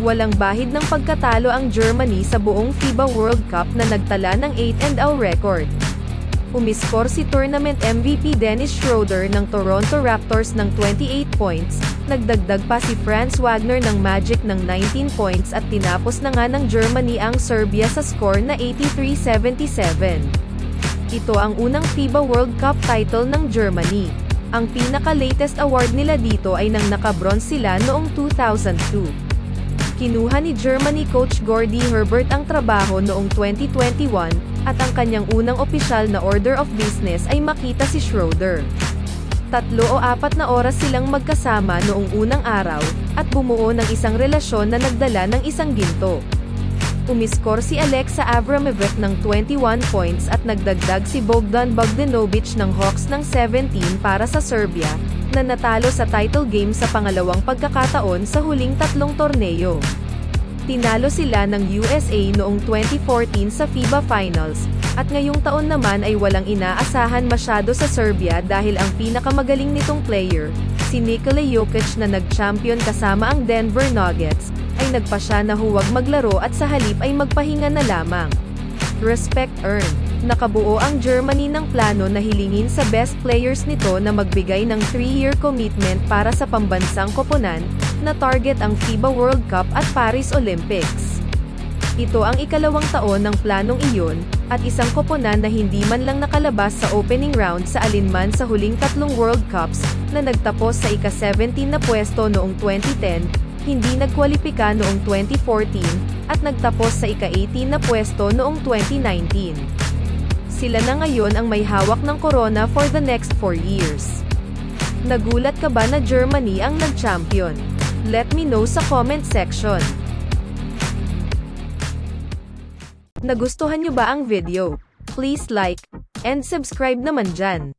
Walang bahid ng pagkatalo ang Germany sa buong FIBA World Cup na nagtala ng 8-0 record. Umiskor si tournament MVP Dennis Schroeder ng Toronto Raptors ng 28 points, nagdagdag pa si Franz Wagner ng Magic ng 19 points at tinapos na nga ng Germany ang Serbia sa score na 83-77. Ito ang unang FIBA World Cup title ng Germany. Ang pinaka-latest award nila dito ay nang nakabronze sila noong 2002. Kinuha ni Germany coach Gordy Herbert ang trabaho noong 2021, at ang kanyang unang opisyal na order of business ay makita si Schroeder. Tatlo o apat na oras silang magkasama noong unang araw, at bumuo ng isang relasyon na nagdala ng isang ginto. Umiskor si Alexa Avramovic ng 21 points at nagdagdag si Bogdan Bogdanovic ng Hawks ng 17 para sa Serbia, na natalo sa title game sa pangalawang pagkakataon sa huling tatlong torneo. Tinalo sila ng USA noong 2014 sa FIBA Finals, at ngayong taon naman ay walang inaasahan masyado sa Serbia dahil ang pinakamagaling nitong player, si Nikola Jokic na nag-champion kasama ang Denver Nuggets, ay nagpa siya na huwag maglaro at sa halip ay magpahinga na lamang. Respect earned. Nakabuo ang Germany ng plano na hilingin sa best players nito na magbigay ng 3-year commitment para sa pambansang koponan, na target ang FIBA World Cup at Paris Olympics. Ito ang ikalawang taon ng planong iyon, at isang koponan na hindi man lang nakalabas sa opening round sa alinman sa huling tatlong World Cups, na nagtapos sa ika-17 na pwesto noong 2010, hindi nagkwalipika noong 2014, at nagtapos sa ika-18 na pwesto noong 2019. Sila na ngayon ang may hawak ng corona for the next 4 years. Nagulat ka ba na Germany ang nag-champion? Let me know sa comment section. Nagustuhan nyo ba ang video? Please like, and subscribe naman dyan.